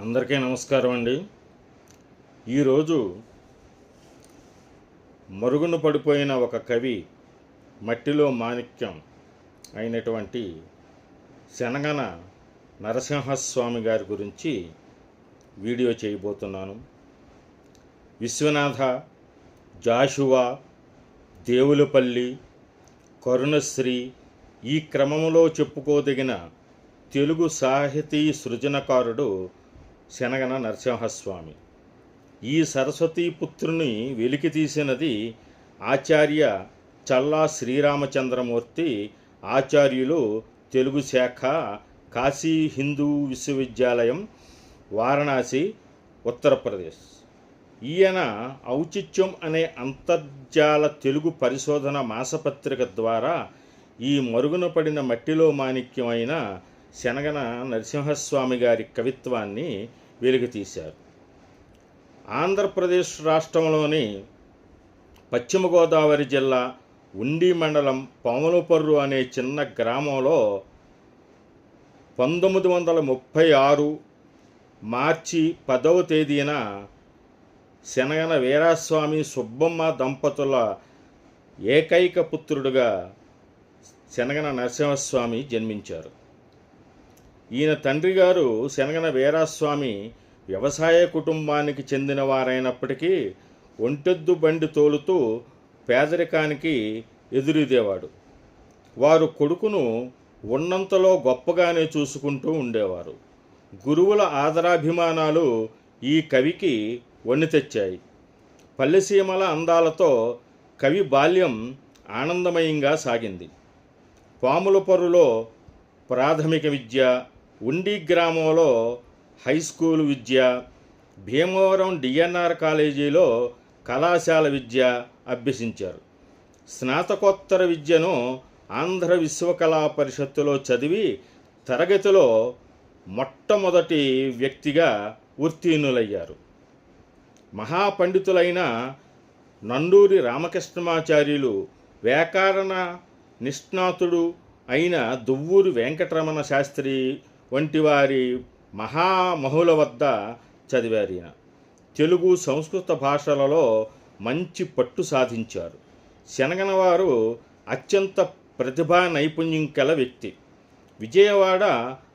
అందరికీ నమస్కారం అండి. ఈరోజు మరుగున పడిపోయిన ఒక కవి మట్టిలో మాణిక్యం అయినటువంటి శనగన నరసింహస్వామి గారి గురించి వీడియో చేయబోతున్నాను. విశ్వనాథ జాషువా దేవులపల్లి కరుణశ్రీ ఈ క్రమంలో చెప్పుకోదగిన తెలుగు సాహితీ సృజనకారుడు శనగన నరసింహస్వామి. ఈ సరస్వతీ పుత్రుని వెలికి తీసినది ఆచార్య చల్లా శ్రీరామచంద్రమూర్తి ఆచార్యులు తెలుగు శాఖ కాశీ హిందూ విశ్వవిద్యాలయం వారణాసి ఉత్తరప్రదేశ్. ఈయన ఔచిత్యం అనే అంతర్జాల తెలుగు పరిశోధన మాసపత్రిక ద్వారా ఈ మరుగున పడిన మట్టిలో మాణిక్యమైన శనగన నరసింహస్వామి గారి కవిత్వాన్ని వెలుగుతీశారు ఆంధ్రప్రదేశ్ రాష్ట్రంలోని పశ్చిమ గోదావరి జిల్లా ఉండి మండలం పాములపర్రు అనే చిన్న గ్రామంలో పంతొమ్మిది వందల ముప్పై ఆరు మార్చి పదవ తేదీన శనగన వీరాస్వామి సుబ్బమ్మ దంపతుల ఏకైక పుత్రుడుగా శనగన నరసింహస్వామి జన్మించారు. ఈయన తండ్రి గారు శనగన వీరాస్వామి వ్యవసాయ కుటుంబానికి చెందిన వారైనప్పటికీ ఒంటెద్దు బండి తోలుతూ పేదరికానికి ఎదురుదేవాడు. వారు కొడుకును ఉన్నంతలో గొప్పగానే చూసుకుంటూ ఉండేవారు. గురువుల ఆదరాభిమానాలు ఈ కవికి వణి తెచ్చాయి. పల్లెసీమల అందాలతో కవి బాల్యం ఆనందమయంగా సాగింది. పాములపరులో ప్రాథమిక విద్య ఉండి గ్రామంలో హై స్కూల్ విద్య భీమవరం డిఎన్ఆర్ కాలేజీలో కళాశాల విద్య అభ్యసించారు. స్నాతకోత్తర విద్యను ఆంధ్ర విశ్వకళా పరిషత్తులో చదివి తరగతిలో మొట్టమొదటి వ్యక్తిగా ఉత్తీర్ణులయ్యారు. మహాపండితులైన నండూరి రామకృష్ణమాచార్యులు వ్యాకరణ నిష్ణాతుడు అయిన దువ్వూరి వెంకటరమణ శాస్త్రి వంటి వారి మహామహుల వద్ద చదివారు ఈయన. తెలుగు సంస్కృత భాషలలో మంచి పట్టు సాధించారు. శనగనవారు అత్యంత ప్రతిభా నైపుణ్యం కల వ్యక్తి. విజయవాడ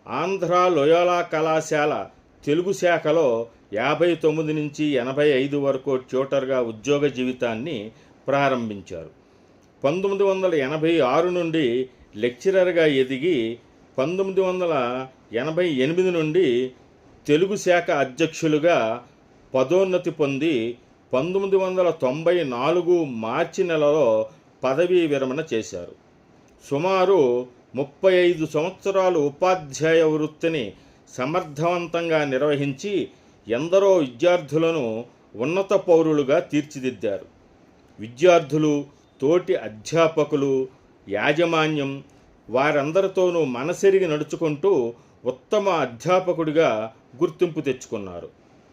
ఆంధ్ర లోయోలా కళాశాల తెలుగు శాఖలో యాభై తొమ్మిది నుంచి ఎనభై ఐదు వరకు ట్యూటర్గా ఉద్యోగ జీవితాన్ని ప్రారంభించారు. పంతొమ్మిది వందల ఎనభై ఆరు నుండి లెక్చరర్గా ఎదిగి పంతొమ్మిది వందల ఎనభై ఎనిమిది నుండి తెలుగు శాఖ అధ్యక్షులుగా పదోన్నతి పొంది పంతొమ్మిది వందల తొంభై నాలుగు మార్చి నెలలో పదవీ విరమణ చేశారు. సుమారు ముప్పై ఐదు సంవత్సరాలు ఉపాధ్యాయ వృత్తిని సమర్థవంతంగా నిర్వహించి ఎందరో విద్యార్థులను ఉన్నత పౌరులుగా తీర్చిదిద్దారు. విద్యార్థులు తోటి అధ్యాపకులు యాజమాన్యం వారందరితోనూ మనసెరిగి నడుచుకుంటూ ఉత్తమ అధ్యాపకుడిగా గుర్తింపు తెచ్చుకున్నారు.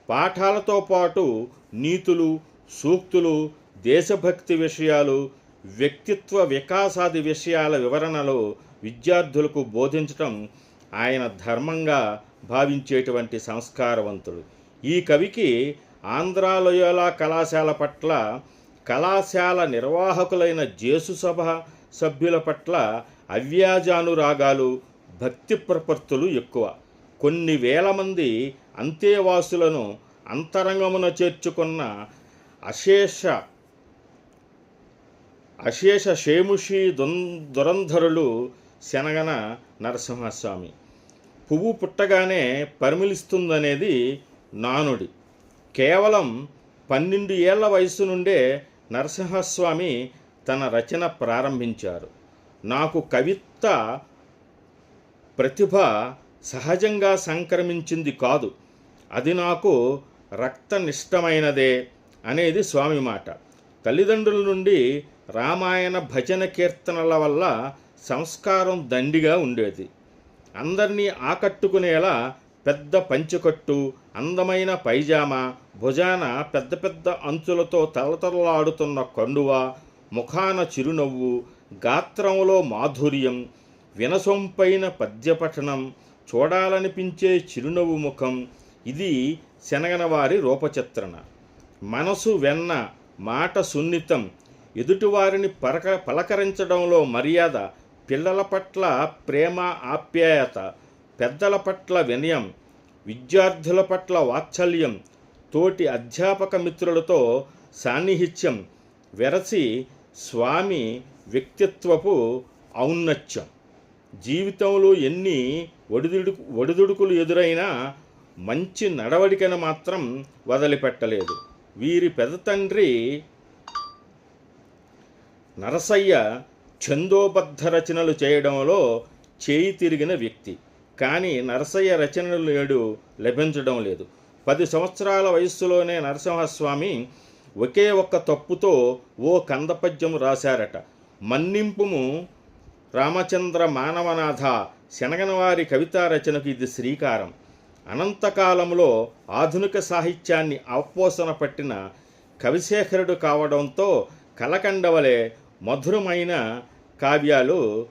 పాఠాలతో పాటు నీతులు సూక్తులు దేశభక్తి విషయాలు వ్యక్తిత్వ వికాసాది విషయాల వివరణలో విద్యార్థులకు బోధించటం ఆయన ధర్మంగా భావించేటువంటి సంస్కారవంతుడు. ఈ కవికి ఆంధ్రాలయోలా కళాశాల పట్ల కళాశాల నిర్వాహకులైన జేసు సభ సభ్యుల పట్ల అవ్యాజానురాగాలు భక్తి ప్రపత్తులు ఎక్కువ. కొన్ని వేల మంది అంతేవాసులను అంతరంగమున చేర్చుకున్న అశేష అశేష షేముషి దురంధరులు శనగన నరసింహస్వామి. పువ్వు పుట్టగానే పరిమిలిస్తుందనేది నానుడి. కేవలం పన్నెండు ఏళ్ళ వయసు నుండే నరసింహస్వామి తన రచన ప్రారంభించారు. నాకు కవిత్వ ప్రతిభ సహజంగా సంక్రమించింది కాదు. అది నాకు రక్తనిష్టమైనదే అనేది స్వామి మాట. తల్లిదండ్రుల నుండి రామాయణ భజన కీర్తనల వల్ల సంస్కారం దండిగా ఉండేది. అందరినీ ఆకట్టుకునేలా పెద్ద పంచెకట్టు అందమైన పైజామా భుజాన పెద్ద పెద్ద అంచులతో తలతలలాడుతున్న కండువ ముఖాన చిరునవ్వు గాత్రంలో మాధుర్యం వినసొంపైన పద్యపఠనం చూడాలనిపించే చిరునవ్వు ముఖం ఇది శనగనవారి రూపచిత్రణ. మనసు వెన్న మాట సున్నితం ఎదుటివారిని పరక పలకరించడంలో మర్యాద పిల్లల పట్ల ప్రేమ ఆప్యాయత పెద్దల పట్ల వినయం విద్యార్థుల పట్ల వాత్సల్యం తోటి అధ్యాపక మిత్రులతో సాన్నిహిత్యం వెరసి స్వామి వ్యక్తిత్వపు ఔన్నత్యం. జీవితంలో ఎన్ని ఒడిదుడుకు ఒడిదుడుకులు ఎదురైనా మంచి నడవడికను మాత్రం వదిలిపెట్టలేదు. వీరి పెద్ద తండ్రి నరసయ్య ఛందోబద్ధ రచనలు చేయడంలో చేయి తిరిగిన వ్యక్తి. కానీ నరసయ్య రచనలు నేడు లభించడం లేదు. పది సంవత్సరాల వయస్సులోనే నరసింహస్వామి ఒకే ఒక్క తప్పుతో ఓ కందపద్యం రాశారట. మన్నింపుము రామచంద్ర మానవనాథ శనగనవారి కవితా రచనకు ఇది శ్రీకారం. అనంతకాలంలో ఆధునిక సాహిత్యాన్ని ఆపోసన పట్టిన కవిశేఖరుడు కావడంతో కలకండవలే మధురమైన కావ్యాలు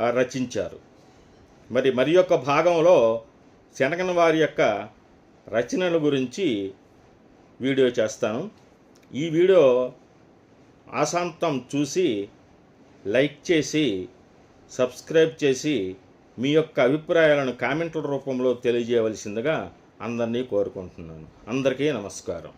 రచించారు. మరి మరి యొక్క భాగంలో శనగన వారి యొక్క రచనల గురించి వీడియో చేస్తాను. ఈ వీడియో ఆశాంతం చూసి లైక్ చేసి సబ్స్క్రైబ్ చేసి మీ యొక్క అభిప్రాయాలను కామెంట్ల రూపంలో తెలియజేయవలసిందిగా అందరినీ కోరుకుంటున్నాను. అందరికీ నమస్కారం.